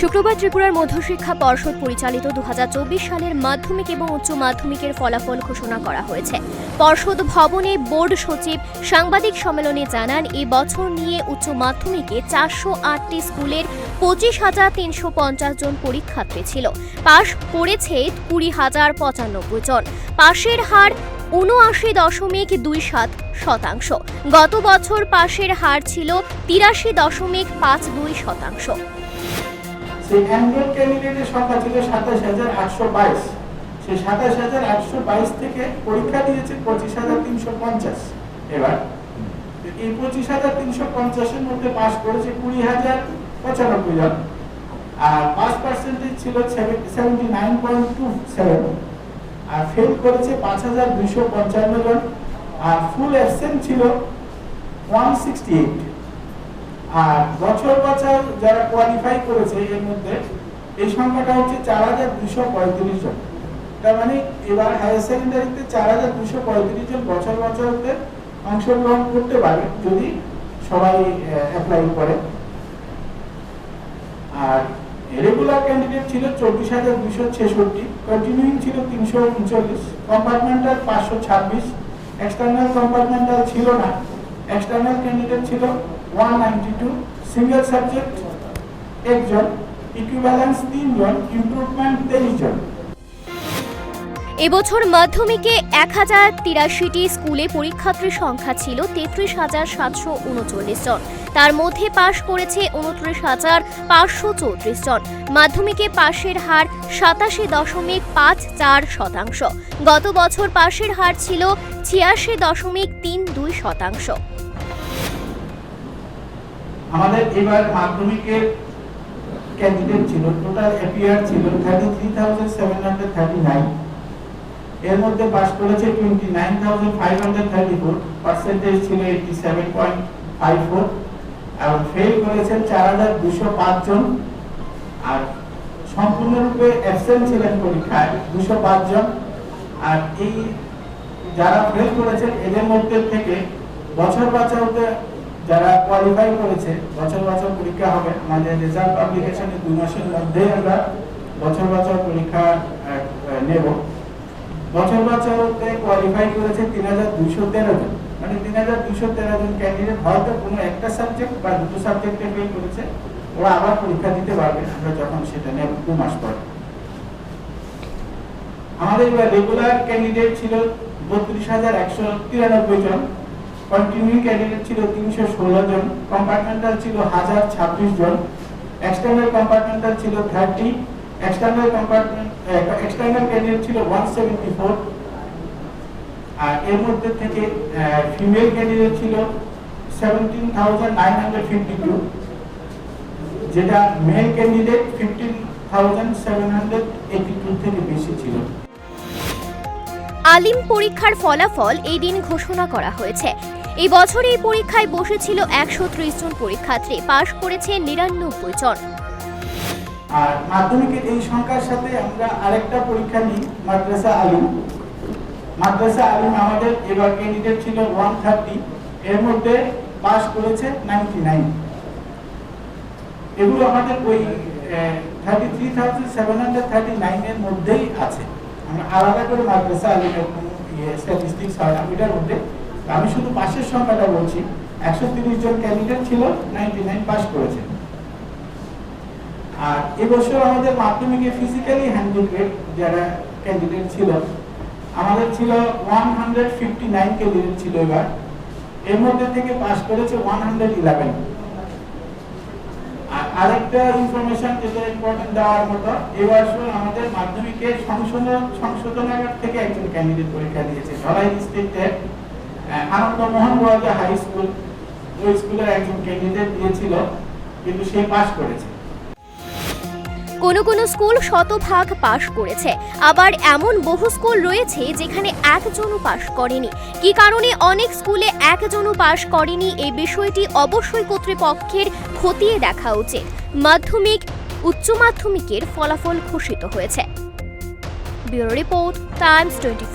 শুক্রবার ত্রিপুরার মধ্যশিক্ষা পর্ষদ পরিচালিত দু হাজার চব্বিশ সালের মাধ্যমিক এবং উচ্চ মাধ্যমিকের ফলাফল ঘোষণা করা হয়েছে। পর্ষদ ভবনে বোর্ড সচিব সাংবাদিক সম্মেলনে জানান এই বছর নিয়ে উচ্চ মাধ্যমিকে চারশো আটটি স্কুলের পঁচিশ হাজার তিনশো পঞ্চাশ জন পরীক্ষার্থী ছিল। পাশ করেছে কুড়ি হাজার পঁচানব্বই জন। পাশের হার উনআশি দশমিক দুই সাত শতাংশ। গত বছর পাশের হার ছিল তিরাশি দশমিক পাঁচ দুই শতাংশ। সেই অ্যানুয়াল ক্যান্ডিডেটের সংখ্যা ছিল সাতাশ হাজার আটশো বাইশ। সেই সাতাশ হাজার আটশো বাইশ থেকে পরীক্ষা দিয়েছে পঁচিশ হাজার তিনশো পঞ্চাশ। এবার এই পঁচিশ হাজার তিনশো পঞ্চাশের মধ্যে পাশ করেছে কুড়ি হাজার পঁচানব্বই জন। আর পাস পার্সেন্টেজ ছিল seventy nine point two seven আর ফেল করেছে পাঁচ হাজার দুইশো পঞ্চান্ন জন। আর ফুল অ্যাবসেন্ট ছিল ওয়ান সিক্সটি এইট আর বছর বছর যারা কোয়ালিফাই করেছে এর মধ্যে, এই সংখ্যাটা হচ্ছে চার হাজার দুশো পঁয়ত্রিশ জন। তার মানে এবার হায়ার সেকেন্ডারিতে চার হাজার দুশো পঁয়ত্রিশ জন বছর অংশগ্রহণ করতে পারে যদি সবাই অ্যাপ্লাই করে। আর রেগুলার ক্যান্ডিডেট ছিল চব্বিশ হাজার দুশো ছেষট্টি ছিল তিনশো উনচল্লিশ কম্পার্টমেন্টাল পাঁচশো ছাব্বিশ এক্সটার্নাল কম্পার্টমেন্টাল ছিল না। এক্সটার্নাল ক্যান্ডিডেট ছিল one ninety two single subject একজন ইকুইভ্যালেন্স তিনজন ইমপ্রুভমেন্ট তেইশ জন এবছর মাধ্যমিকে এক হাজার তিরাশিটি স্কুলে পরীক্ষার্থীর সংখ্যা ছিল তেত্রিশ হাজার সাতশো উনচল্লিশ জন। তার মধ্যে পাশ করেছে উনত্রিশ হাজার পাঁচশো চৌত্রিশ জন। মাধ্যমিকে পাশের হার সাতাশি দশমিক পাঁচ চার শতাংশ। গত বছর পাশের হার ছিল ছিয়াশি দশমিক তিন দুই শতাংশ। আমাদের এবার মাধ্যমিকের ক্যান্ডিডেট ছিল টোটাল এপিআর ছিল thirty three thousand seven hundred thirty nine এর মধ্যে পাস করেছে twenty nine thousand five hundred thirty four percentage ছিল eighty seven point five four এবং ফেল করেছেন চার হাজার দুশো পাঁচ জন। আর সম্পূর্ণরূপে অ্যাবসেন্ট ছিলেন পরীক্ষায় দুশো পাঁচ জন। আর এই যারা ফেল করেছেন, এদের মধ্যে থেকে বছর বাঁচাওতে যারা কোয়ালিফাই করেছে, বছর বছর পরীক্ষা হবে আমাদের রেজাল্ট পাবলিকেশনে দুই মাসের মধ্যেই আমরা বছর বছর পরীক্ষা নেব। বছর বছরতে কোয়ালিফাই করেছে তিন হাজার দুইশো তেরো জন। মানে তিন হাজার দুইশো তেরো জন ক্যান্ডিডেট হয়তো কোনো একটা সাবজেক্ট বা দুটো সাবজেক্টে ফেল করেছে, ওরা আবার পরীক্ষা দিতে পারবে, আমরা যখন সেটা নেব দু মাস পর। আমাদের রেগুলার ক্যান্ডিডেট ছিল বত্রিশ হাজার একশো তিরানব্বই জন। কন্টিনিউ ক্যান্ডিডেট ছিল তিনশো ষোলো জন কম্পার্টমেন্টাল ছিল হাজার ছাব্বিশ জন এক্সটার্নাল কম্পার্টমেন্টাল ছিল thirty external compartment external candidate ছিল ওয়ান সেভেন্টি ফোর আর এর মধ্যে থেকে ফিমেল ক্যান্ডিডেট ছিল seventeen thousand nine hundred fifty two যেটা male candidate fifteen thousand seven hundred eighty two থেকে বেশি ছিল। আলিম পরীক্ষার ফলাফল এই দিন ঘোষণা করা হয়েছে। এই বছর এই পরীক্ষায় বসেছিল একশো ত্রিশ জন পরীক্ষার্থী, পাশ করেছে নিরানব্বই জন। আর মাধ্যমিকের এই সংখ্যার সাথে আমরা আরেকটা পরীক্ষা নিই, মাদ্রাসা আলিম। মাদ্রাসা আলিম আমাদের এবার ক্যান্ডিডেট ছিল ওয়ান থার্টি, এর মধ্যে পাস করেছে নাইনটি নাইন। এগুলো আমাদের ওই thirty three thousand seven hundred thirty নাইনের মধ্যেই আছে। আলাদা করে মাদ্রাসা স্ট্যাটিস্টিক্স হয় না, এটার মধ্যে। আমি শুধু পাশের সংখ্যাটা বলছি, একশো তিরিশ জন ক্যান্ডিডেট ছিল নাইনটি নাইন পাস করেছে। আর এবছর আমাদের মাধ্যমিকে ফিজিক্যালি হ্যান্ডিক্যাপ যারা ক্যান্ডিডেট ছিল, আমাদের ছিল one hundred fifty nine candidate ছিল এবার। এর মধ্যে থেকে পাস করেছে ওয়ান হান্ড্রেড ইলেভেন আরেকটা ইনফরমেশন যেটা ইম্পর্টেন্ট দেওয়ার মতো এবছর আমাদের মাধ্যমিকে সংশোধন সংশোধনাগার থেকে একজন ক্যান্ডিডেট পরীক্ষা দিয়েছে, ধলাই ডিস্ট্রিক্টের আনন্দমোহন বড়াজা হাই স্কুল ওই স্কুলের একজন ক্যান্ডিডেট দিয়েছিল, কিন্তু সে পাশ করেছে। কোনো কোনো স্কুল শতভাগ পাশ করেছে। আবার এমন বহু স্কুল রয়েছে যেখানে একজনও পাশ করেনি। কি কারণে অনেক স্কুলে একজনও পাশ করেনি এই বিষয়টি অবশ্যই কর্তৃপক্ষের খতিয়ে দেখা উচিত। মাধ্যমিক, উচ্চ মাধ্যমিকের ফলাফল ঘোষিত হয়েছে। Bureau report, Times twenty